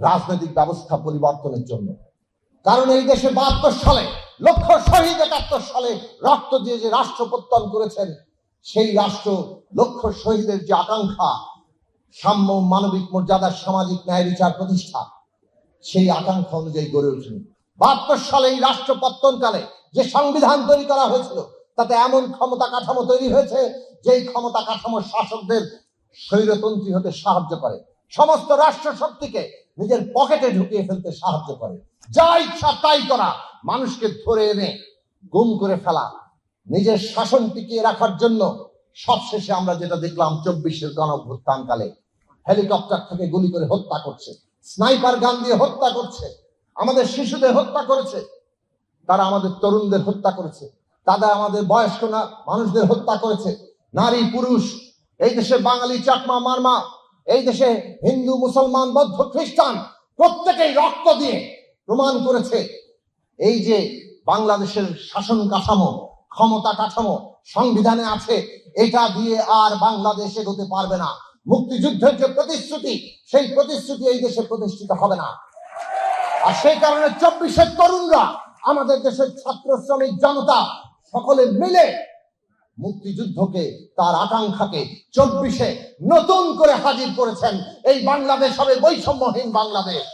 রাজনৈতিক ব্যবস্থা পরিবর্তনের জন্য। কারণ এই দেশে বাহাত্তর সালে, লক্ষ শহীদ একাত্তর সালে রক্ত দিয়ে যে রাষ্ট্র প্রত্যয়ন করেছেন, সেই রাষ্ট্র লক্ষ শহীদের যে আকাঙ্ক্ষা, সাম্য মানবিক মর্যাদা, সামাজিক ন্যায় বিচার প্রতিষ্ঠা, সেই আকাঙ্ক্ষা অনুযায়ী গড়ে ওঠেনি বাহাত্তর সালে এই রাষ্ট্র পত্তনকালে যে সংবিধান তৈরি করা হয়েছিল, তাতে এমন ক্ষমতা কাঠামো তৈরি হয়েছে, যেই ক্ষমতা কাঠামো শাসকদের স্বৈরতন্ত্রী হতে সাহায্য করে। সমস্ত রাষ্ট্র শক্তিকে নিজের পকেটে ঢুকিয়ে ফেলতে সাহায্য করে। যা ইচ্ছা তাই করা। মানুষকে ধরে এনে, গুম করে ফেলা। নিজের শাসন টিকিয়ে রাখার জন্য সবশেষে আমরা যেটা দেখলাম, চব্বিশের গণ অভ্যুত্থানকালে হেলিকপ্টার থেকে গুলি করে হত্যা করছে। স্নাইপার গান দিয়ে হত্যা করছে। আমাদের শিশুদের হত্যা করেছে। তারা আমাদের তরুণদের হত্যা করেছে। তারা আমাদের বয়স্ক মানুষদের হত্যা করেছে। নারী, পুরুষ, এই দেশে বাঙালি চাকমা, মারমা এই দেশে হিন্দু, মুসলমান, বৌদ্ধ, খ্রিস্টান প্রত্যেকেই রক্ত দিয়ে প্রমাণ করেছে এই যে বাংলাদেশের শাসন কাঠামো, ক্ষমতা কাঠামো, সংবিধানে আছে, এটা দিয়ে আর বাংলাদেশ এগোতে পারবে না। মুক্তিযুদ্ধের যে প্রতিশ্রুতি, সেই প্রতিশ্রুতি এই দেশে প্রতিষ্ঠিত হবে না। আর সেই কারণে চব্বিশের তরুণরা, আমাদের দেশের ছাত্র, শ্রমিক, জনতা, সকলে মিলে মুক্তিযুদ্ধকে তার আকাঙ্ক্ষাকে চব্বিশে নতুন করে হাজির করেছেন এই বাংলাদেশ হবে বৈষম্যহীন বাংলাদেশ।